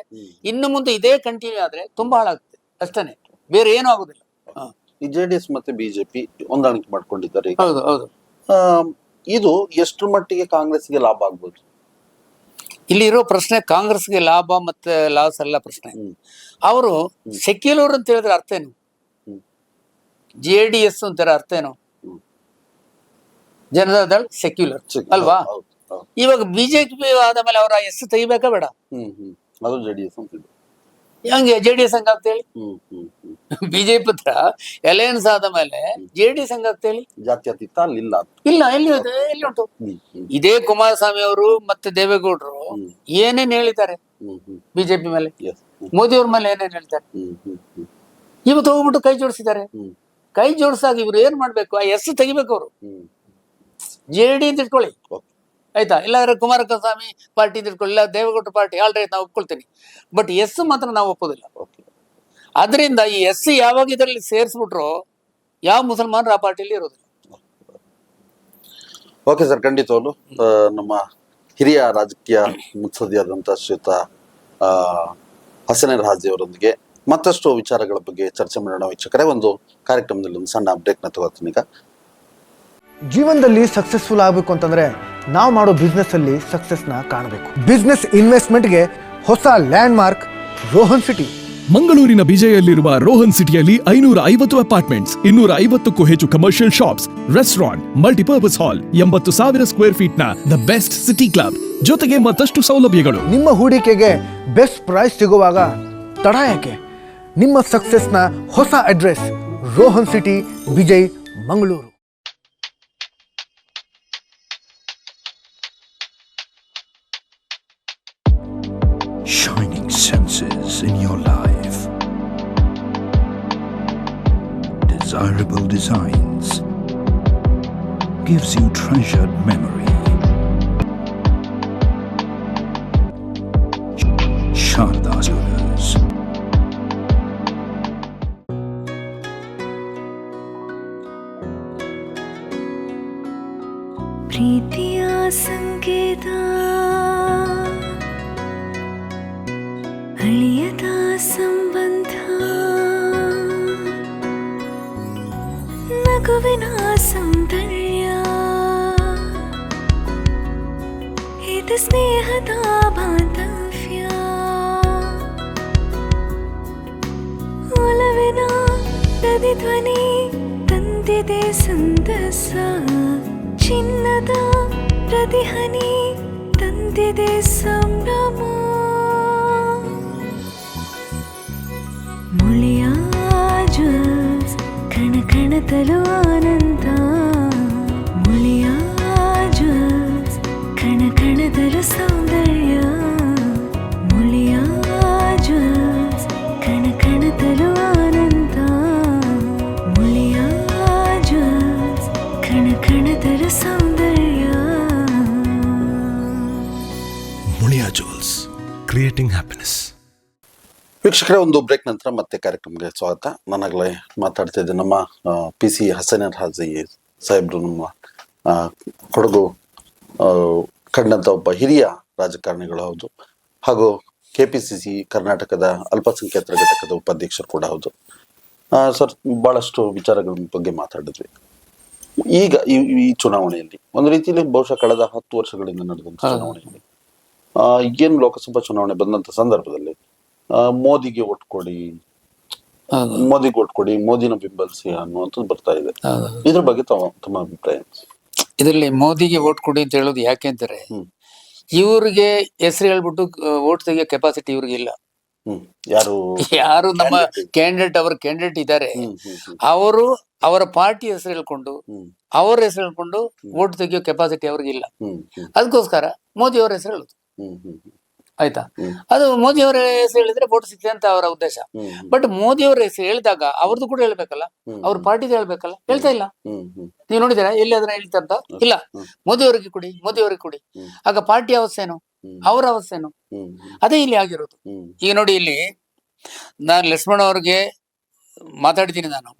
ಇನ್ನು ಮುಂದೆ ಇದೇ ಕಂಟಿನ್ಯೂ ಆದ್ರೆ ತುಂಬಾ ಹಾಳಾಗುತ್ತೆ ಅಷ್ಟೇನೆ. ಬೇರೆ ಏನೂ ಆಗುದಿಲ್ಲ. ಜೆ ಈ ಜೆಡಿಎಸ್ ಮತ್ತೆ ಬಿಜೆಪಿ ಹೊಂದಾಣಿಕೆ ಮಾಡ್ಕೊಂಡಿದ್ದಾರೆ ಹೌದು ಹೌದು. ಇದು ಎಷ್ಟು ಮಟ್ಟಿಗೆ ಕಾಂಗ್ರೆಸ್ಗೆ ಲಾಭ ಆಗ್ಬೋದು? ಇಲ್ಲಿ ಇರೋ ಪ್ರಶ್ನೆ ಕಾಂಗ್ರೆಸ್ಗೆ ಲಾಭ ಮತ್ತೆ ಲಾಸ್ ಎಲ್ಲ ಪ್ರಶ್ನೆ. ಅವರು ಸೆಕ್ಯುಲರ್ ಅಂತ ಹೇಳಿದ್ರೆ ಅರ್ಥ ಏನು. ಜೆ ಡಿ ಎಸ್ ಅಂತಾರೆ ಅರ್ಥ ಏನು? ಹ್ಮ್. ಜನತಾದಳ ಸೆಕ್ಯುಲರ್ ಅಲ್ವಾ. ಇವಾಗ ಬಿಜೆಪಿ ಆದ ಮೇಲೆ ಅವರ ಎಸ್ ತೆಗಿಬೇಕಾ ಬೇಡ? ಹ್ಮ್ ಹ್ಮ್. ಅದು ಜೆಡಿಎಸ್ ಅಂತ. ಹಂಗೆ ಜೆ ಡಿ ಎಸ್ ಹಂಗ ಹ್ಮ್ ಬಿಜೆಪಿ ಹತ್ರ ಅಲಯನ್ಸ್ ಆದ ಮೇಲೆ ಜೆ ಡಿ ಎಸ್ ಹಂಗ ಅಂತೇಳಿ ಜಾತ್ಯತೀತ ಅಲ್ಲಿ ಇಲ್ಲ ಇಲ್ಲ ಎಲ್ಲಿ ಎಲ್ಲಿ ಉಂಟು? ಇದೇ ಕುಮಾರಸ್ವಾಮಿ ಅವರು ಮತ್ತೆ ದೇವೇಗೌಡರು. ಏನೇನ್ ಹೇಳಿದ್ದಾರೆ? ಬಿಜೆಪಿ ಮೇಲೆ? ಮೋದಿ ಅವ್ರ ಮೇಲೆ ಏನೇನ್ ಹೇಳ್ತಾರೆ? ಹ್ಮ್ ಹ್ಮ್ ಹ್ಮ್. ಇವತ್ತು ಹೋಗ್ಬಿಟ್ಟು ಕೈ ಜೋಡಿಸಿದ್ದಾರೆ. ಕೈ ಜೋಡಿಸಾಗ ಇವ್ರು ಏನ್ ಮಾಡ್ಬೇಕು? ಆ ಎಸ್ ತೆಗಿಬೇಕು ಅವರು. ಜೆ ಡಿ ಅಂತ ಇಟ್ಕೊಳ್ಳಿ. ಆಯ್ತಾ? ಇಲ್ಲಾಂದ್ರೆ ಕುಮಾರಸ್ವಾಮಿ ಪಾರ್ಟಿ ಅಂತ ಇಟ್ಕೊಳ್ಳಿ ಇಲ್ಲ ದೇವೇಗೌಡ ಪಾರ್ಟಿ ಆಲ್ರೆಡಿ ನಾವು ಒಪ್ಕೊಳ್ತೀನಿ. ಬಟ್ ಎಸ್ ಮಾತ್ರ ನಾವು ಒಪ್ಪೋದಿಲ್ಲ. ಓಕೆ ಅದರಿಂದ ಈ ಎಸ್ ಯಾವಾಗ ಇದರಲ್ಲಿ ಸೇರಿಸ್ಬಿಟ್ರು ಯಾವ ಮುಸಲ್ಮಾನರು ಆ ಪಾರ್ಟಿಯಲ್ಲಿ ಇರೋದಿಲ್ಲ. ಓಕೆ ಸರ್ ಖಂಡಿತವಾಗ್ಲು ಆ, ನಮ್ಮ ಹಿರಿಯ ರಾಜಕೀಯ ಮುತ್ಸದಿಯಾದಂಥ ಶ್ರೀಯುತ ಆ, ರಾಜಿಯವರೊಂದಿಗೆ ಹಾಜಿ ಅವರೊಂದಿಗೆ ಮತ್ತಷ್ಟು ವಿಚಾರಗಳ ಬಗ್ಗೆ ಚರ್ಚೆ ಮಾಡೋಣ ವೀಕ್ಷಕರೇ. ಒಂದು ಕಾರ್ಯಕ್ರಮದಲ್ಲಿ ಒಂದು ಸಣ್ಣ ಅಪ್ಡೇಟ್ನ ತಗೋತೀನಿ ಈಗ. ಜೀವನದಲ್ಲಿ ಸಕ್ಸಸ್ಫುಲ್ ಆಗಬೇಕು ಅಂತಂದ್ರೆ ನಾವು ಮಾಡೋ ಬಿಸ್ನೆಸ್ ಅಲ್ಲಿ ಸಕ್ಸಸ್ನ ಕಾಣಬೇಕು. ಬಿಸ್ನೆಸ್ ಇನ್ವೆಸ್ಟ್ಮೆಂಟ್ಗೆ ಹೊಸ ಲ್ಯಾಂಡ್ ಮಾರ್ಕ್ ರೋಹನ್ ಸಿಟಿ ಮಂಗಳೂರಿನ ಬಿಜೆಯಲ್ಲಿರುವ ರೋಹನ್ ಸಿಟಿಯಲ್ಲಿ ಐನೂರ ಐವತ್ತು ಅಪಾರ್ಟ್ಮೆಂಟ್ಸ್ ಇನ್ನೂರ ಐವತ್ತಕ್ಕೂ ಹೆಚ್ಚು commercial shops restaurant multipurpose hall ಎಂಬತ್ತು ಸಾವಿರ ಸ್ಕ್ವೇರ್ ಫೀಟ್ನ ದ ಬೆಸ್ಟ್ ಸಿಟಿ ಕ್ಲಬ್ ಜೊತೆಗೆ ಮತ್ತಷ್ಟು ಸೌಲಭ್ಯಗಳು. ನಿಮ್ಮ ಹೂಡಿಕೆಗೆ ಬೆಸ್ಟ್ ಪ್ರೈಸ್ ಸಿಗುವಾಗ ತಡ ಯಾಕೆ? ನಿಮ್ಮ ಸಕ್ಸಸ್ನ ಹೊಸ address Rohan city Vijay Mangaluru memorable designs, gives you treasured memory. Sharda Jewelers. प्रीतिया संकेता ಸ್ನೇಹದ ಬಾಂಧವ್ಯ ಒಲವಿನ ಪ್ರತಿಧ್ವನಿ ತಂದಿದೆ ಸಂದಸ ಚಿನ್ನದ ಪ್ರತಿಹನಿ ತಂದಿದೆ ಸಂಭ್ರಮ ಮುಳಿಯ ಜ್ವಲ್ಸ್ ಕಣ ಕಣದಲು ಆನಂದ ಸೌಂದರ್ಯ ಮುಳಿಯ ಜ್ವಲ್ಸ್ ಕಣ ಕಣದಲು ಆನಂದ ಮುಳಿಯ ಜ್ವಲ್ಸ್ ಕಣ ಕಣದಲು ಸೌಂದರ್ಯ. ಮುಳಿಯಾ ಜುವೆಲ್ಸ್ ಕ್ರಿಯೇಟಿಂಗ್ ಹ್ಯಾಪಿನೆಸ್ ವೀಕ್ಷಕರ ಒಂದು ಬ್ರೇಕ್ ನಂತರ ಮತ್ತೆ ಕಾರ್ಯಕ್ರಮಕ್ಕೆ ಸ್ವಾಗತ. ನಾನಾಗಲೇ ಮಾತಾಡ್ತಾ ಇದ್ದೆ ನಮ್ಮ ಪಿ ಸಿ ಹಸನೇರ್ ಹಾಜಿ ಸಾಹೇಬ್ರು ನಮ್ಮ ಆ, ಕೊಡಗು ಆ, ಕಂಡಂತ ಒಬ್ಬ ಹಿರಿಯ ರಾಜಕಾರಣಿಗಳು ಹೌದು. ಹಾಗೂ ಕೆ ಪಿ ಸಿ ಸಿ ಕರ್ನಾಟಕದ ಅಲ್ಪಸಂಖ್ಯಾತರ ಘಟಕದ ಉಪಾಧ್ಯಕ್ಷರು ಕೂಡ ಹೌದು. ಸರ್ ಬಹಳಷ್ಟು ವಿಚಾರಗಳ ಬಗ್ಗೆ ಮಾತಾಡಿದ್ವಿ. ಈಗ ಈ ಈ ಚುನಾವಣೆಯಲ್ಲಿ ಒಂದು ರೀತಿಯಲ್ಲಿ ಬಹುಶಃ ಕಳೆದ ಹತ್ತು ವರ್ಷಗಳಿಂದ ನಡೆದಂತ ಚುನಾವಣೆಯಲ್ಲಿ ಆ, ಏನು ಲೋಕಸಭಾ ಚುನಾವಣೆ ಬಂದಂತ ಸಂದರ್ಭದಲ್ಲಿ ಮೋದಿಗೆ ಒಟ್ಟು ಕೊಡಿ ಮೋದಿಗೆ ಒಟ್ಟು ಕೊಡಿ ಮೋದಿನ ಬೆಂಬಲಿಸಿ ಅನ್ನುವಂಥದ್ದು ಬರ್ತಾ ಇದೆ. ಇದ್ರ ಬಗ್ಗೆ ತಮ್ಮ ತಮ್ಮ ಅಭಿಪ್ರಾಯ? ಇದರಲ್ಲಿ ಮೋದಿಗೆ ವೋಟ್ ಕೊಡಿ ಅಂತ ಹೇಳೋದು ಯಾಕೆ ಅಂತಾರೆ. ಇವ್ರಿಗೆ ಹೆಸರು ಹೇಳ್ಬಿಟ್ಟು ವೋಟ್ ತೆಗಿಯೋ ಕೆಪಾಸಿಟಿ ಇವ್ರಿಗೆ ಇಲ್ಲ. ಯಾರು? ಯಾರು ನಮ್ಮ. ಕ್ಯಾಂಡಿಡೇಟ್ ಅವರ ಕ್ಯಾಂಡಿಡೇಟ್ ಇದ್ದಾರೆ. ಅವರು ಅವರ ಪಾರ್ಟಿ ಹೆಸರು ಹೇಳ್ಕೊಂಡು ಅವ್ರ ಹೆಸರು ಹೇಳ್ಕೊಂಡು ವೋಟ್ ತೆಗಿಯೋ ಕೆಪಾಸಿಟಿ ಅವ್ರಿಗೆ ಇಲ್ಲ. ಹ್ಮ್ ಹ್ಮ್. ಅದಕ್ಕೋಸ್ಕರ ಮೋದಿ ಅವರ ಹೆಸರು ಹೇಳುದು. ಆಯ್ತಾ? ಅದು ಮೋದಿ ಅವರ ಹೆಸರು ಹೇಳಿದ್ರೆ ವೋಟ್ ಸಿಗ್ತದೆ ಅಂತ ಅವರ ಉದ್ದೇಶ. ಬಟ್ ಮೋದಿ ಅವರ ಹೆಸರು ಹೇಳಿದಾಗ ಅವ್ರದ್ದು ಕೂಡ ಹೇಳ್ಬೇಕಲ್ಲ? ಅವ್ರ ಪಾರ್ಟಿದು ಹೇಳ್ಬೇಕಲ್ಲ? ಹೇಳ್ತಾ ಇಲ್ಲ. ನೀವು ನೋಡಿದ್ದೀರಾ? ಎಲ್ಲಿ ಅದನ್ನ ಹೇಳ್ತಾ ಅಂತ? ಇಲ್ಲ. ಮೋದಿಯವರಿಗೆ ಮೋದಿ ಅವರಿಗೆ ಕೊಡಿ. ಮೋದಿ ಅವರಿಗೆ ಕೊಡಿ ಆಗ ಪಾರ್ಟಿ ಅವಸ್ಥೆನು ಅವ್ರ ಅವಸ್ಥೆನು ಅದೇ ಇಲ್ಲಿ ಆಗಿರೋದು. ಈಗ ನೋಡಿ ಇಲ್ಲಿ ನಾನು ಲಕ್ಷ್ಮಣ ಅವ್ರಿಗೆ ಮಾತಾಡಿದ್ದೀನಿ ನಾನು.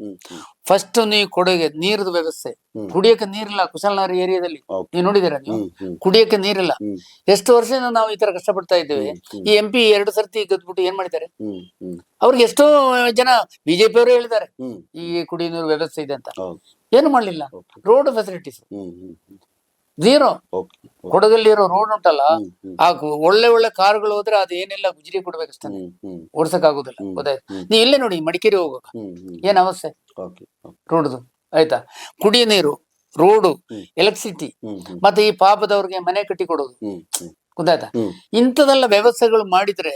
ಫಸ್ಟ್ ನೀವು ಕೊಡುಗೆ ನೀರದ ವ್ಯವಸ್ಥೆ. ಕುಡಿಯಕ್ಕೆ ನೀರಿಲ್ಲ ಕುಶಲನಗರ ಏರಿಯಾದಲ್ಲಿ. ನೀವು ನೋಡಿದಿರ ನೀವು? ಕುಡಿಯಕ್ಕೆ ನೀರಿಲ್ಲ. ಎಷ್ಟು ವರ್ಷದಿಂದ ನಾವು ಈ ತರ ಕಷ್ಟಪಡ್ತಾ ಇದ್ದೇವೆ. ಈ ಎಂ ಪಿ ಎರಡು ಸರ್ತಿ ಗದ್ಬಿಟ್ಟು ಏನ್ ಮಾಡಿದ್ದಾರೆ? ಅವ್ರಿಗೆ ಎಷ್ಟೋ ಜನ ಬಿಜೆಪಿ ಅವರು ಹೇಳಿದ್ದಾರೆ ಈ ಕುಡಿಯ ನೀರು ವ್ಯವಸ್ಥೆ ಇದೆ ಅಂತ. ಏನು ಮಾಡ್ಲಿಲ್ಲ. Road facilities hmm hmm hmm zero okay ಕೊಡಗಲ್ಲಿ ಇರೋ ರೋಡ್ ಉಂಟಲ್ಲ ಆ ಒಳ್ಳೆ ಒಳ್ಳೆ ಕಾರ್ಗಳು ಹೋದ್ರೆ ಅದು ಏನೆಲ್ಲ ಗುಜರಿ ಕೊಡ್ಬೇಕಷ್ಟೇ ಓಡ್ಸಕ್ ಆಗುದಿಲ್ಲ ಗೊತ್ತಾಯ್ತು. ನೀ ಇಲ್ಲೇ ನೋಡಿ ಮಡಿಕೇರಿ ಹೋಗುವಾಗ ಹ್ಮ್ ಏನ್ ಅವಸ್ಥೆ. ರೋಡ್ದು ಆಯ್ತಾ? ಕುಡಿಯ ನೀರು ರೋಡು. ಎಲೆಕ್ಟ್ರಿಸಿಟಿ ಮತ್ತೆ ಈ ಪಾಪದವ್ರಿಗೆ ಮನೆ ಕಟ್ಟಿ ಕೊಡೋದು. ಗೊತ್ತಾಯ್ತಾ. ಇಂಥದೆಲ್ಲ ವ್ಯವಸ್ಥೆಗಳು ಮಾಡಿದ್ರೆ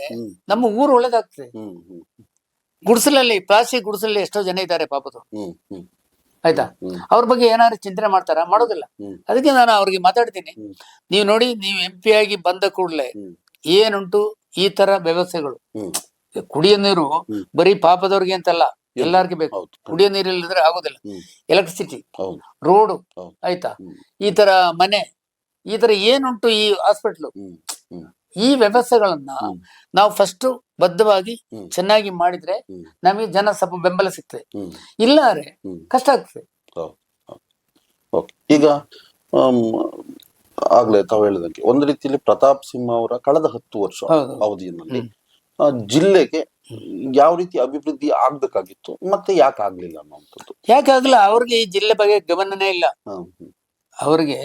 ನಮ್ಮ ಊರು ಒಳ್ಳೇದಾಗ್ತದೆ. ಗುಡ್ಸಲಲ್ಲಿ ಪ್ಲಾಸ್ಟಿಕ್ ಗುಡಿಸಲಲ್ಲಿ ಎಷ್ಟೋ ಜನ ಇದ್ದಾರೆ ಪಾಪದು ಹ್ಮ್ ಹ್ಮ್. ಆಯ್ತಾ. ಅವ್ರ ಬಗ್ಗೆ ಏನಾದ್ರು ಚಿಂತನೆ ಮಾಡ್ತಾರ? ಮಾಡೋದಿಲ್ಲ. ಅದಕ್ಕೆ ನಾನು ಅವ್ರಿಗೆ ಮಾತಾಡ್ತೀನಿ. ನೀವು ನೋಡಿ ನೀವು ಎಂ ಪಿ ಆಗಿ ಬಂದ ಕೂಡಲೇ. ಏನುಂಟು ಈ ತರ ವ್ಯವಸ್ಥೆಗಳು? ಕುಡಿಯ ನೀರು. ಬರೀ ಪಾಪದವ್ರಿಗೆ ಅಂತಲ್ಲ ಎಲ್ಲಾರ್ಗೆ ಬೇಕು. ಕುಡಿಯೋ ನೀರು ಇಲ್ಲದ್ರೆ ಆಗೋದಿಲ್ಲ. ಎಲೆಕ್ಟ್ರಿಸಿಟಿ ರೋಡು ಆಯ್ತಾ? ಈ ತರ ಮನೆ ಈ ತರ ಏನುಂಟು ಈ ಹಾಸ್ಪಿಟ್ಲು ಈ ವ್ಯವಸ್ಥೆಗಳನ್ನ. ನಾವು ಫಸ್ಟ್ ಬದ್ಧವಾಗಿ ಚೆನ್ನಾಗಿ ಮಾಡಿದ್ರೆ. ನಮಗೆ ಜನ ಸ್ವಲ್ಪ ಬೆಂಬಲ ಸಿಗ್ತದೆ. ಇಲ್ಲಾರೆ ಕಷ್ಟ ಆಗ್ತದೆ. ಈಗ ಆಗ್ಲೇ ತಾವು ಹೇಳಿದಂಗೆ ಒಂದು ರೀತಿಯಲ್ಲಿ ಪ್ರತಾಪ್ ಸಿಂಹ ಅವರ ಕಳೆದ ಹತ್ತು ವರ್ಷ. ಅವಧಿಯಲ್ಲಿ ಜಿಲ್ಲೆಗೆ ಯಾವ ರೀತಿ ಅಭಿವೃದ್ಧಿ ಆಗ್ಬೇಕಾಗಿತ್ತು ಮತ್ತೆ ಯಾಕೆ ಆಗ್ಲಿಲ್ಲ ಅನ್ನುವಂಥದ್ದು? ಯಾಕಾಗಲ್ಲ ಅವ್ರಿಗೆ ಈ ಜಿಲ್ಲೆ ಬಗ್ಗೆ ಗಮನನೇ ಇಲ್ಲ. ಅವ್ರಿಗೆ.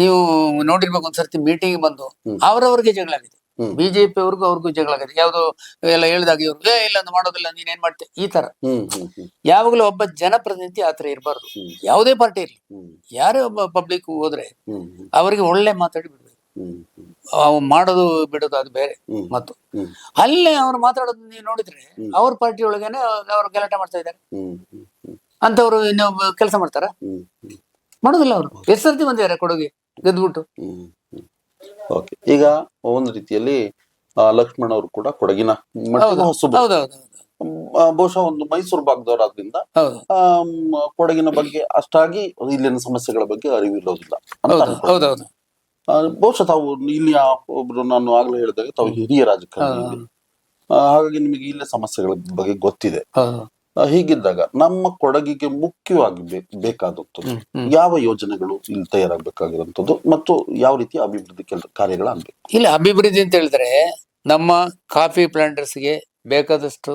ನೀವು ನೋಡಿರ್ಬೇಕು ಒಂದ್ಸರ್ತಿ ಮೀಟಿಂಗ್ ಬಂದು. ಅವ್ರವ್ರಿಗೆ ಜಗಳ ಆಗಿದೆ. ಬಿಜೆಪಿ ಅವ್ರಿಗೂ ಅವ್ರಿಗೂ ಜಗಳ ಆಗಿದೆ. ಯಾವ್ದು ಎಲ್ಲ ಹೇಳಿದಾಗ ಇವ್ರು ಏ ಇಲ್ಲ ಅಂತ ಮಾಡೋದಿಲ್ಲ ನೀನ್ ಏನ್ ಮಾಡ್ತೆ? ಈ ತರ. ಯಾವಾಗಲೂ ಒಬ್ಬ ಜನಪ್ರತಿನಿಧಿ ಆತರ ಇರಬಾರ್ದು. ಯಾವುದೇ ಪಾರ್ಟಿ ಇರ್ಲಿ. ಯಾರೇ ಒಬ್ಬ ಪಬ್ಲಿಕ್ ಹೋದ್ರೆ ಅವರಿಗೆ ಒಳ್ಳೆ ಮಾತಾಡಿ ಬಿಡ್ಬೇಕು. ಅವ್ ಮಾಡೋದು ಬಿಡೋದು ಅದು ಬೇರೆ ಮತ್ತು. ಅಲ್ಲೇ ಅವ್ರು ಮಾತಾಡೋದು ನೀವು ನೋಡಿದ್ರೆ. ಅವ್ರ ಪಾರ್ಟಿ ಒಳಗೇನೆ ಅವ್ರು ಗಲಾಟೆ ಮಾಡ್ತಾ ಇದ್ದಾರೆ. ಅಂತವ್ರು ಇನ್ನೊಬ್ಬ ಕೆಲಸ ಮಾಡ್ತಾರ? ಮಾಡೋದಿಲ್ಲ ಅವರು. ಎಷ್ಟು ಸರ್ತಿ ಬಂದಿದ್ದಾರೆ ಕೊಡುಗೆ? ಗೆದ್ಬಿಟ್ಟು. ಓಕೆ ಈಗ ಒಂದು ರೀತಿಯಲ್ಲಿ ಆ, ಲಕ್ಷ್ಮಣ್ ಅವರು ಕೂಡ ಕೊಡಗಿನ ಬಹುಶಃ ಒಂದು ಮೈಸೂರು ಭಾಗದವರಾದ್ರಿಂದ ಕೊಡಗಿನ ಬಗ್ಗೆ ಅಷ್ಟಾಗಿ ಇಲ್ಲಿನ ಸಮಸ್ಯೆಗಳ ಬಗ್ಗೆ ಅರಿವಿರೋದಿಲ್ಲ ಬಹುಶಃ ತಾವು ಇಲ್ಲಿಯ ಒಬ್ರು ನಾನು ಆಗ್ಲೇ ಹೇಳಿದಾಗ ತಾವು ಹಿರಿಯ ರಾಜಕಾರಣಿ. ಹಾಗಾಗಿ ನಿಮಗೆ ಇಲ್ಲೇ ಸಮಸ್ಯೆಗಳ ಬಗ್ಗೆ ಗೊತ್ತಿದೆ. ಹೀಗಿದ್ದಾಗ ನಮ್ಮ ಕೊಡಗಿಗೆ ಮುಖ್ಯವಾಗಿ ಬೇಕಾದದ್ದು. ಯಾವ ಯೋಜನೆಗಳು ಇಲ್ಲಿ ತಯಾರಾಗಬೇಕಾಗಿರುವಂತದ್ದು ಮತ್ತು ಯಾವ ರೀತಿಯ ಅಭಿವೃದ್ಧಿ ಕೆಲಸ ಕಾರ್ಯಗಳಾಗಬೇಕು ಇಲ್ಲಿ ಅಭಿವೃದ್ಧಿ ಅಂತ ಹೇಳಿದ್ರೆ ನಮ್ಮ ಕಾಫಿ ಪ್ಲಾಂಟರ್ಸ್ಗೆ ಬೇಕಾದಷ್ಟು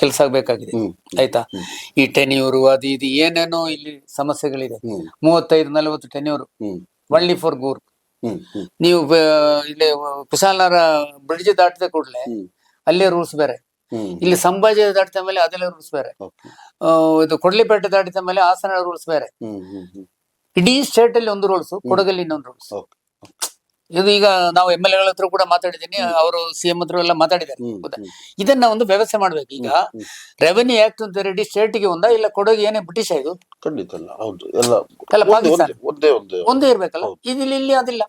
ಕೆಲಸ ಬೇಕಾಗಿದೆ ಆಯ್ತಾ? ಈ ಟೆನ್ಯೂರು ಅದು ಇದು ಏನೇನೋ ಇಲ್ಲಿ ಸಮಸ್ಯೆಗಳಿದೆ. ಮೂವತ್ತೈದು ನಲವತ್ತು ಟೆನ್ಯೂರು. ಒನ್ಲಿ ಫಾರ್ ಗೂರ್ ನೀವು ಇಲ್ಲಿ ಕುಶಾಲನಗರ ಬ್ರಿಡ್ಜ್ ದಾಟಿದ ಕೂಡಲೇ ಅಲ್ಲೇ ರೂಲ್ಸ್ ಬೇರೆ. ಇಲ್ಲಿ ಸಂಭಾಜಿ ದಾಟಿದ ಮೇಲೆ ಅದೆಲ್ಲ ರೂಲ್ಸ್ ಬೇರೆ. ಇದು ಕೊಡ್ಲಿಪೇಟೆ ದಾಟಿದ ಮೇಲೆ ಹಾಸನ ರೂಲ್ಸ್ ಬೇರೆ. ಇಡೀ ಸ್ಟೇಟ್ ಅಲ್ಲಿ ಒಂದು ರೂಲ್ಸ್ ಕೊಡಗಲ್ಲಿ ಇನ್ನೊಂದು ರೂಲ್ಸ್ ಇದು ಈಗ ನಾವು ಎಂ ಎಲ್ ಎಗಳ ಹತ್ರ ಕೂಡ ಮಾತಾಡಿದ್ದೀನಿ ಅವರು ಸಿಎಂ ಹತ್ರ ಎಲ್ಲ ಮಾತಾಡಿದ್ದಾರೆ. ಇದನ್ನ ಒಂದು ವ್ಯವಸ್ಥೆ ಮಾಡ್ಬೇಕು ಈಗ. ರೆವೆನ್ಯೂ ಆಕ್ಟ್ ಅಂತ ರೆಡಿ ಸ್ಟೇಟ್ಗೆ ಒಂದ ಇಲ್ಲ ಕೊಡಗು ಏನೇ ಬ್ರಿಟಿಷ್ ಇದು? ಖಂಡಿತ ಅಲ್ಲ ಹೌದು. ಎಲ್ಲ ಎಲ್ಲ ಒಂದೇ- ಇರ್ಬೇಕಲ್ಲ. ಇಲ್ಲಿ ಇಲ್ಲಿ ಅದಿಲ್ಲ.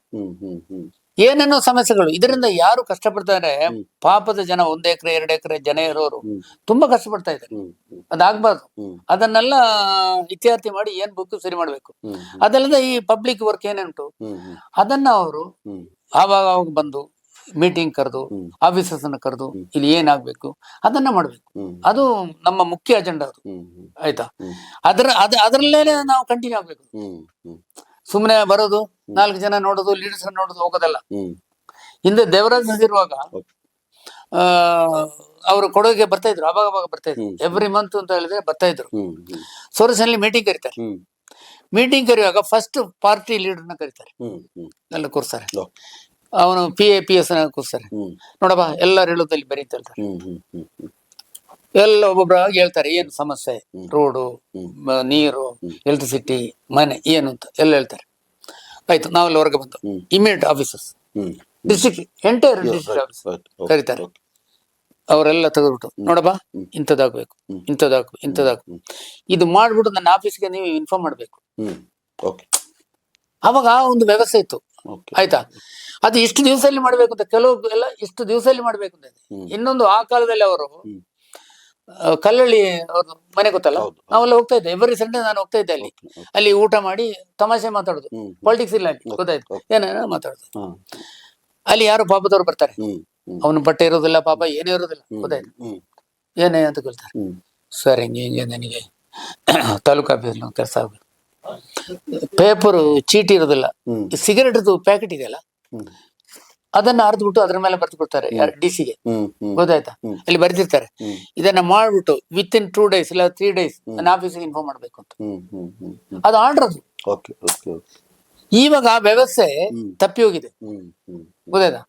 ಏನೇನೋ ಸಮಸ್ಯೆಗಳು. ಇದರಿಂದ ಯಾರು ಕಷ್ಟಪಡ್ತಾರೆ. ಪಾಪದ ಜನ ಒಂದ್ ಎಕರೆ ಎರಡು ಎಕರೆ ಜನ ಇರೋರು ತುಂಬಾ ಕಷ್ಟಪಡ್ತಾ ಇದ್ದಾರೆ. ಅದಾಗ್ಬಾರ್ದು. ಅದನ್ನೆಲ್ಲ ಇತ್ಯಾರ್ಥಿ ಮಾಡಿ ಏನ್ ಬುಕ್ ಸರಿ ಮಾಡ್ಬೇಕು? ಅದಲ್ಲದೆ ಈ ಪಬ್ಲಿಕ್ ವರ್ಕ್ ಏನುಂಟು ಅದನ್ನ ಅವರು ಆವಾಗ ಅವಾಗ ಬಂದು ಮೀಟಿಂಗ್ ಕರೆದು. ಆಫೀಸರ್ಸ್ ಅನ್ನ ಕರೆದು. ಇಲ್ಲಿ ಏನಾಗ್ಬೇಕು? ಅದನ್ನ ಮಾಡ್ಬೇಕು. ಅದು ನಮ್ಮ ಮುಖ್ಯ ಅಜೆಂಡಾ ಅದು. ಆಯ್ತಾ. ಅದ್ರ ಅದ ಅದ್ರಲ್ಲೇನೆ ನಾವು ಕಂಟಿನ್ಯೂ ಆಗ್ಬೇಕು. ಸುಮ್ಮನೆ ಬರೋದು ನಾಲ್ಕು ಜನ ನೋಡೋದು ಲೀಡರ್ಸ್ ನೋಡೋದು ಹೋಗೋದಲ್ಲ. ಹಿಂದೆ ದೇವರಾಜ್ ಇರುವಾಗ ಆ ಅವರು ಕೊಡೋಕೆ ಬರ್ತಾ ಇದ್ರು ಅವಾಗ ಅವಾಗ ಬರ್ತಾ ಇದ್ರು. ಎವ್ರಿ ಮಂತ್ ಅಂತ ಹೇಳಿದ್ರೆ ಬರ್ತಾ ಇದ್ರು. ಸೋರಸಲ್ಲಿ ಮೀಟಿಂಗ್ ಕರೀತಾರೆ. ಮೀಟಿಂಗ್ ಕರೆಯುವಾಗ ಫಸ್ಟ್ ಪಾರ್ಟಿ ಲೀಡರ್ನ ಕರೀತಾರೆ. ಎಲ್ಲ ಕೂರ್ಸ್ತಾರೆ. ಅವನು ಪಿ ಎ ಪಿ ಎಸ್ ಕೂರ್ಸ್ತಾರೆ. ಹ್ಮ್. ನೋಡಪ್ಪ ಎಲ್ಲರೂ ಹೇಳೋದಲ್ಲಿ ಬರೀ ಅಂತ ಹೇಳ್ತಾರೆ. ಎಲ್ಲ ಒಬ್ಬೊಬ್ಬರಾಗಿ ಹೇಳ್ತಾರೆ ಏನು ಸಮಸ್ಯೆ. ರೋಡು ನೀರು ಎಲೆಕ್ಟ್ರಿಸಿಟಿ ಮನೆ ಏನು ಅಂತ ಎಲ್ಲ ಹೇಳ್ತಾರೆ. ಆಯ್ತು ನಾವೆಲ್ಲ ಹೊರಗೆ ಬಂತು ಹ್ಮ್. Immediate officers hmm. District entire district office ಕರೀತಾರೆ. ಅವರೆಲ್ಲ ತೆಗೆದ್ಬಿಟ್ಟು ನೋಡಪ್ಪ ಇಂಥದ್ದಾಗಬೇಕು ಇಂಥದ್ದಾಗ್ಬೇಕು ಹ್ಮ್. ಇಂಥದ್ದಾಗು ಇಂಥದ್ದಾಗು ಇದು ಮಾಡ್ಬಿಟ್ಟು ನನ್ನ ಆಫೀಸ್ಗೆ ನೀವು ಇನ್ಫಾರ್ಮ್ ಮಾಡಬೇಕು. ಅವಾಗ ಆ ಒಂದು ವ್ಯವಸ್ಥೆ ಇತ್ತು. ಆಯ್ತಾ? ಅದು ಇಷ್ಟು ದಿವಸದಲ್ಲಿ ಮಾಡ್ಬೇಕು ಅಂತ ಕೆಲವು ಎಲ್ಲ ಇಷ್ಟು ದಿವಸದಲ್ಲಿ ಮಾಡ್ಬೇಕು ಅಂತ ಇನ್ನೊಂದು ಆ ಕಾಲದಲ್ಲಿ ಅವರು ಕಲ್ಲಳ್ಳಿ ಅವ್ರದ್ದು ಮನೆ ಗೊತ್ತಲ್ಲ. ನಾವೆಲ್ಲ ಹೋಗ್ತಾ ಇದ್ದೆ. ಎವ್ರಿ ಸಂಡೇ ನಾನು ಹೋಗ್ತಾ ಇದ್ದೆ ಅಲ್ಲಿ. ಅಲ್ಲಿ ಊಟ ಮಾಡಿ ತಮಾಷೆ ಮಾತಾಡುದು. ಪಾಲಿಟಿಕ್ಸ್ ಇಲ್ಲ ಅಲ್ಲಿ ಗೊತ್ತಾಯ್ತು. ಏನೇನ ಮಾತಾಡುದು. ಅಲ್ಲಿ ಯಾರು ಪಾಪದವ್ರು ಬರ್ತಾರೆ? ಅವನು ಬಟ್ಟೆ ಇರೋದಿಲ್ಲ ಪಾಪ ಏನೇ ಇರೋದಿಲ್ಲ ಗೊತ್ತಾಯ್ತು. ಏನೇ ಅಂತ ಕೇಳ್ತಾರೆ ಸರ್ ಹಿಂಗೆ ಹಿಂಗೆ ನನಗೆ ತಾಲೂಕು ಆಫೀಸ್ ಕೆಲಸ ಆಗ್ಬೇಕು ಪೇಪರು ಚೀಟಿ ಇರೋದಿಲ್ಲ. ಸಿಗರೇಟ್ದು ಪ್ಯಾಕೆಟ್ ಇದೆಯಲ್ಲ? ಅದನ್ನ ಅರ್ದ್ಬಿಟ್ಟು ಅದ್ರ ಮೇಲೆ ಬರ್ದು ಬಿಡ್ತಾರೆ ಡಿ ಸಿಗೆ ಗೊತ್ತಾಯ್ತಾ? ಅಲ್ಲಿ ಬರ್ದಿರ್ತಾರೆ. ಇದನ್ನ ಮಾಡ್ಬಿಟ್ಟು ವಿತ್ ಇನ್ ಟೂ ಡೇಸ್ ಇಲ್ಲ ತ್ರೀ ಡೇಸ್ ನನ್ನ ಆಫೀಸಿಗೆ ಇನ್ಫಾರ್ಮ್ ಮಾಡ್ಬೇಕು ಅಂತ. ಅದು ಆರ್ಡರ್ ಅದು. ಇವಾಗ ವ್ಯವಸ್ಥೆ ತಪ್ಪಿ ಹೋಗಿದೆ ಗೊತ್ತಾಯ್ತಾ?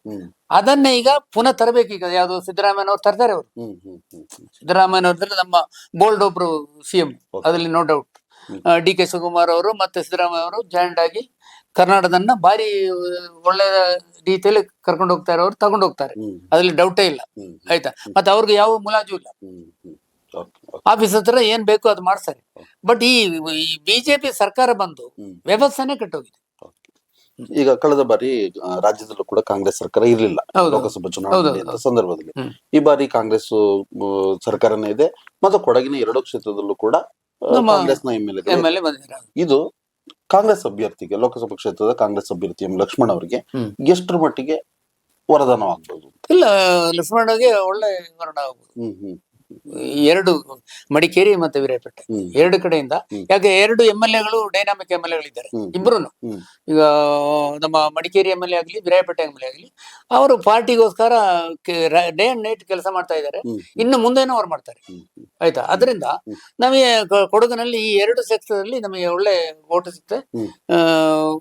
ಅದನ್ನೇ ಈಗ ಪುನಃ ತರಬೇಕು ಈಗ ಯಾವ್ದು ಸಿದ್ದರಾಮಯ್ಯನವ್ರು ತರ್ತಾರೆ ಅವರು. ಸಿದ್ದರಾಮಯ್ಯ ಹ್ಮ್ ನಮ್ಮ ಬೋಲ್ಡ್ ಒಬ್ರು ಸಿಎಂ ಅದ್ರಲ್ಲಿ ಅದರಲ್ಲಿ no doubt D K Shivakumar ಅವರು ಮತ್ತೆ ಸಿದ್ದರಾಮಯ್ಯ ಅವರು ಜಾಯಿಂಟ್ ಆಗಿ ಕರ್ನಾಟಕದನ್ನ ಭಾರಿ ಒಳ್ಳೆ ರೀತಿಯಲ್ಲಿ ಕರ್ಕೊಂಡು ಹೋಗ್ತಾರೆ ಅವ್ರು ತಗೊಂಡು ಹೋಗ್ತಾರೆ. ಅದ್ರಲ್ಲಿ ಡೌಟೇ ಇಲ್ಲ. ಆಯ್ತಾ? ಮತ್ತೆ ಅವ್ರಿಗೆ ಯಾವ ಮುಲಾಜು ಇಲ್ಲ. ಆಫೀಸ್ ಹತ್ರ ಏನ್ ಬೇಕು ಅದು ಮಾಡ್ತಾರೆ. ಬಟ್ ಈ ಬಿಜೆಪಿ ಸರ್ಕಾರ ಬಂದು. ವ್ಯವಸ್ಥೆನೇ ಕೆಟ್ಟೋಗಿದೆ. ಈಗ ಕಳೆದ ಬಾರಿ ರಾಜ್ಯದಲ್ಲೂ ಕೂಡ ಕಾಂಗ್ರೆಸ್ ಸರ್ಕಾರ ಇರಲಿಲ್ಲ. ಲೋಕಸಭಾ ಚುನಾವಣೆ. ಸಂದರ್ಭದಲ್ಲಿ. ಈ ಬಾರಿ ಕಾಂಗ್ರೆಸ್ ಸರ್ಕಾರನೇ ಇದೆ. ಮತ್ತು ಕೊಡಗಿನ ಎರಡು ಕ್ಷೇತ್ರದಲ್ಲೂ ಕೂಡ ಕಾಂಗ್ರೆಸ್ನ M L M L A ಇದು ಕಾಂಗ್ರೆಸ್ ಅಭ್ಯರ್ಥಿಗೆ ಲೋಕಸಭಾ ಕ್ಷೇತ್ರದ ಕಾಂಗ್ರೆಸ್ ಅಭ್ಯರ್ಥಿ ಎಂ. ಲಕ್ಷ್ಮಣ್ ಅವರಿಗೆ. ಎಷ್ಟರ ಮಟ್ಟಿಗೆ ವರದಾನವಾಗ್ಬೋದು ಇಲ್ಲ ಲಕ್ಷ್ಮಣಗೆ ಒಳ್ಳೆ ವರ್ಣ ಆಗ್ಬೋದು. ಹ್ಮ್ ಹ್ಮ್. ಎರಡು ಮಡಿಕೇರಿ ಮತ್ತೆ ವೀರಪೇಟೆ. ಎರಡು ಕಡೆಯಿಂದ. ಯಾಕೆ ಎರಡು ಎಂ ಎಲ್ ಎಗಳು ಡೈನಾಮಿಕ್ ಎಂ ಎಲ್ ಎಗಳಿದ್ದಾರೆ. ಇಬ್ರು ಈಗ ನಮ್ಮ ಮಡಿಕೇರಿ ಎಂ ಎಲ್ ಎ ಆಗಲಿ ವೀರಾಯಪೇಟೆ ಎಂ ಎಲ್ ಎ ಆಗಲಿ ಅವರು ಪಾರ್ಟಿಗೋಸ್ಕರ ಡೇ ಅಂಡ್ ನೈಟ್ ಕೆಲಸ ಮಾಡ್ತಾ ಇದ್ದಾರೆ. ಇನ್ನು ಮುಂದೆನೂ ಅವ್ರು ಮಾಡ್ತಾರೆ. ಆಯ್ತಾ? ಅದರಿಂದ ನಮಗೆ ಕೊಡಗಿನಲ್ಲಿ ಈ ಎರಡು ಸೆಕ್ಟರ್ ನಮಗೆ ಒಳ್ಳೆ ಓಟ್ ಸಿಗ್ತದೆ.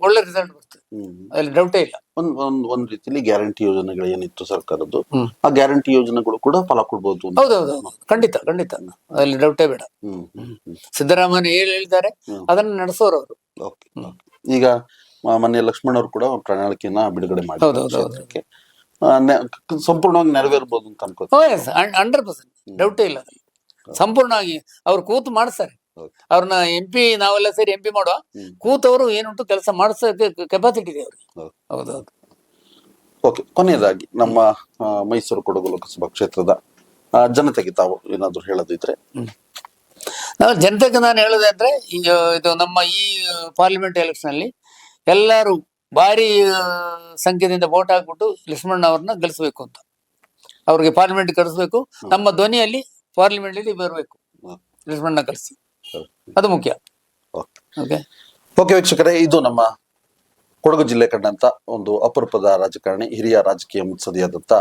ಒಳ್ಳೆ ರಿಸಲ್ಟ್ ಬರ್ತದೆ. ಹ್ಮ್. ಅಲ್ಲಿ ಡೌಟೇ ಇಲ್ಲ. ಒಂದ್ ಒಂದ್ ಒಂದ್ ರೀತಿಯಲ್ಲಿ ಗ್ಯಾರಂಟಿ ಯೋಜನೆಗಳು ಏನಿತ್ತು ಸರ್ಕಾರದ್ದು. ಆ ಗ್ಯಾರಂಟಿ ಯೋಜನೆಗಳು ಕೂಡ ಫಲ ಕೊಡ್ಬೋದು ಅಂತ. ಹೌದೌದು ಖಂಡಿತ ಖಂಡಿತ. ಅಲ್ಲಿ ಡೌಟೇ ಬೇಡ. ಹ್ಮ್ ಹ್ಮ್ ಹ್ಮ್. ಸಿದ್ದರಾಮಯ್ಯ ಏನ್ ಹೇಳಿದ್ದಾರೆ? ಹ್ಮ್. ಅದನ್ನ ನಡೆಸೋರು ಅವರು. ಓಕೆ ಈಗ ಮನೆಯ ಮೊನ್ನೆ ಲಕ್ಷ್ಮಣ್ ಅವರು ಕೂಡ ಒಂದು ಪ್ರಣಾಳಿಕೆಯನ್ನ ಬಿಡುಗಡೆ ಹೌದು, ಹೌದು, ಸಂಪೂರ್ಣವಾಗಿ ನೆರವೇರ್ಬೋದು ಅಂತ ಅನ್ಕೋತೀನಿ. ಹಂಡ್ರೆಡ್ ಪರ್ಸೆಂಟ್ ಡೌಟೇ ಇಲ್ಲ. ಅದ್ರಲ್ಲಿ ಸಂಪೂರ್ಣವಾಗಿ ಅವ್ರು ಕೂತು ಮಾಡಿಸ್ತಾರೆ. ಹೌದು. ಅವ್ರನ್ನ ಎಂ ಪಿ ನಾವೆಲ್ಲ ಸೇರಿ ಎಂ ಪಿ ಮಾಡುವ. ಕೂತವರು ಏನುಂಟು ಕೆಲಸ ಮಾಡಿಸೋಕೆ ಕೆಪಾಸಿಟಿ ಇದೆ ಅವ್ರಿಗೆ. ಹೌದೌದು. ಓಕೆ ಕೊನೆಯದಾಗಿ ನಮ್ಮ ಮೈಸೂರು ಕೊಡಗು ಲೋಕಸಭಾ ಕ್ಷೇತ್ರದ ಜನತೆಗೆ ತಾವು ಏನಾದ್ರು ಹೇಳೋದಿದ್ರೆ. ನಾವು ಜನತೆಗೆ ನಾನು ಹೇಳೋದು ಅಂದ್ರೆ ಇದು ನಮ್ಮ ಈ ಪಾರ್ಲಿಮೆಂಟ್ ಎಲೆಕ್ಷನ್ ಅಲ್ಲಿ ಎಲ್ಲರೂ ಭಾರಿ ಸಂಖ್ಯೆಯಿಂದ ವೋಟ್ ಹಾಕ್ಬಿಟ್ಟು ಲಕ್ಷ್ಮಣ್ ಅವ್ರನ್ನ ಗೆಲ್ಲಿಸ್ಬೇಕು ಅಂತ. ಅವ್ರಿಗೆ ಪಾರ್ಲಿಮೆಂಟ್ ಕಳಿಸ್ಬೇಕು ನಮ್ಮ ಧ್ವನಿಯಲ್ಲಿ ಪಾರ್ಲಿಮೆಂಟ್ ಅಲ್ಲಿ ಬರಬೇಕು. ಲಕ್ಷ್ಮಣ್ನ ಕಳಿಸಿ ಅದು ಮುಖ್ಯ. ಓಕೆ. ಓಕೆ. ವೀಕ್ಷಕರೇ ಇದು ನಮ್ಮ ಕೊಡಗು ಜಿಲ್ಲೆ ಕಂಡಂತ ಒಂದು ಅಪರೂಪದ ರಾಜಕಾರಣಿ ಹಿರಿಯ ರಾಜಕೀಯ ಮುತ್ಸದಿಯಾದಂತ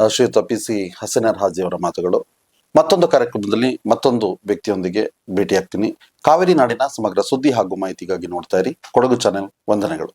ಆ, ಶ್ರೀಯುತ ಪಿ ಸಿ ಹಸನರ್ ಹಾಜಿ ಅವರ ಮಾತುಗಳು. ಮತ್ತೊಂದು ಕಾರ್ಯಕ್ರಮದಲ್ಲಿ ಮತ್ತೊಂದು ವ್ಯಕ್ತಿಯೊಂದಿಗೆ ಭೇಟಿಯಾಗ್ತೀನಿ. ಕಾವೇರಿ ನಾಡಿನ ಸಮಗ್ರ ಸುದ್ದಿ ಹಾಗೂ ಮಾಹಿತಿಗಾಗಿ ನೋಡ್ತಾ ಇರಿ. ಕೊಡಗು ಚಾನೆಲ್ ವಂದನೆಗಳು.